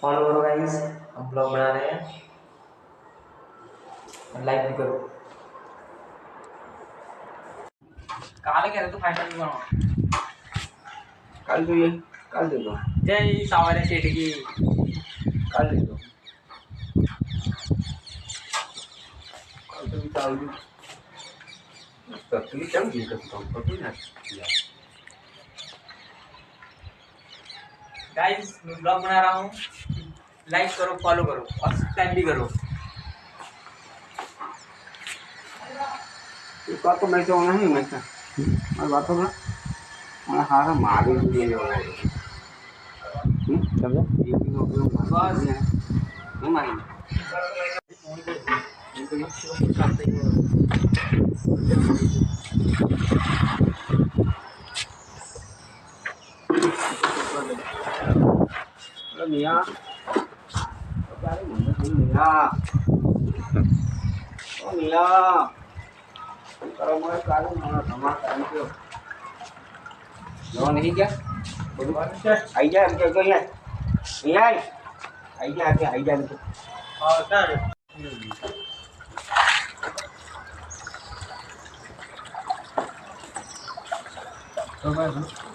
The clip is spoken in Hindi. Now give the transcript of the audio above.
फॉलो करो गाइस हम ब्लॉग बना रहे हैं। लाइक भी करो। काले कह रहे तो फाइनल भी बनाओ। कल तो ये कल दे दो। जय सावरे सेठ की। कल दे दो। कल तो भी चालू। तकली चल गई तो तो तो ना किया। गाइस मैं ब्लॉग बना रहा हूँ लाइक करो फॉलो करो. और सब्सक्राइब भी करो. ये बात तो मैं तो नहीं मैं मैं बात तो ना मैं हारा मारे दिए हो। समझा? ही बस। नहीं मारेंगे। mía mía kalau mau kalau mau sama kan itu jangan ini aja aja aja aja ya iya aja aja aja itu oh sir Terima kasih.